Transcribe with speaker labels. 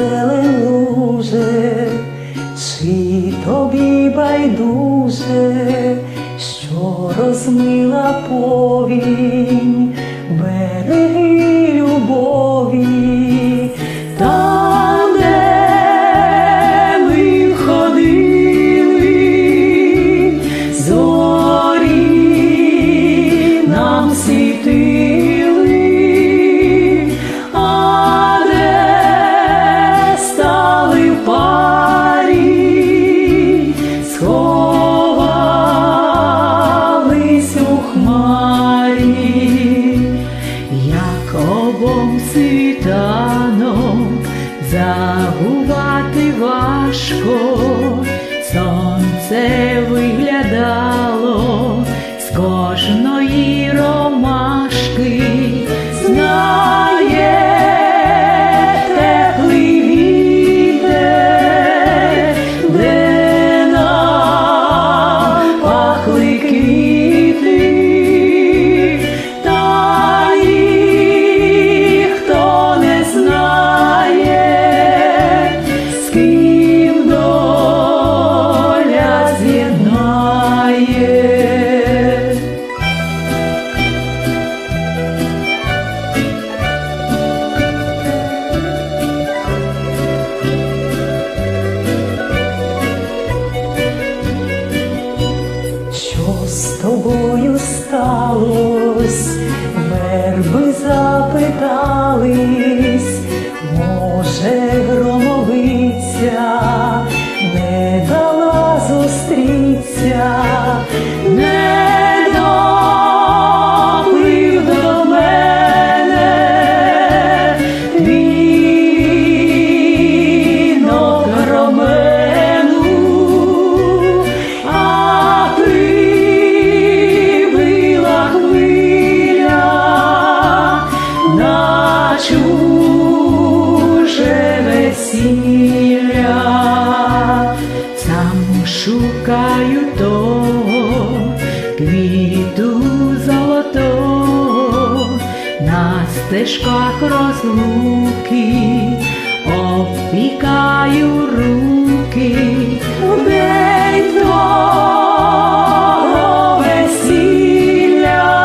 Speaker 1: Зелен луже, чи тобі байдуже, що розмила повінь, світанок. Забувати важко, сонце сталось? Верби запитались, може, громовиця не дала зустріться, шукаю того квіту золотого на стежках розлуки, обпікаю руки в день твого весілля.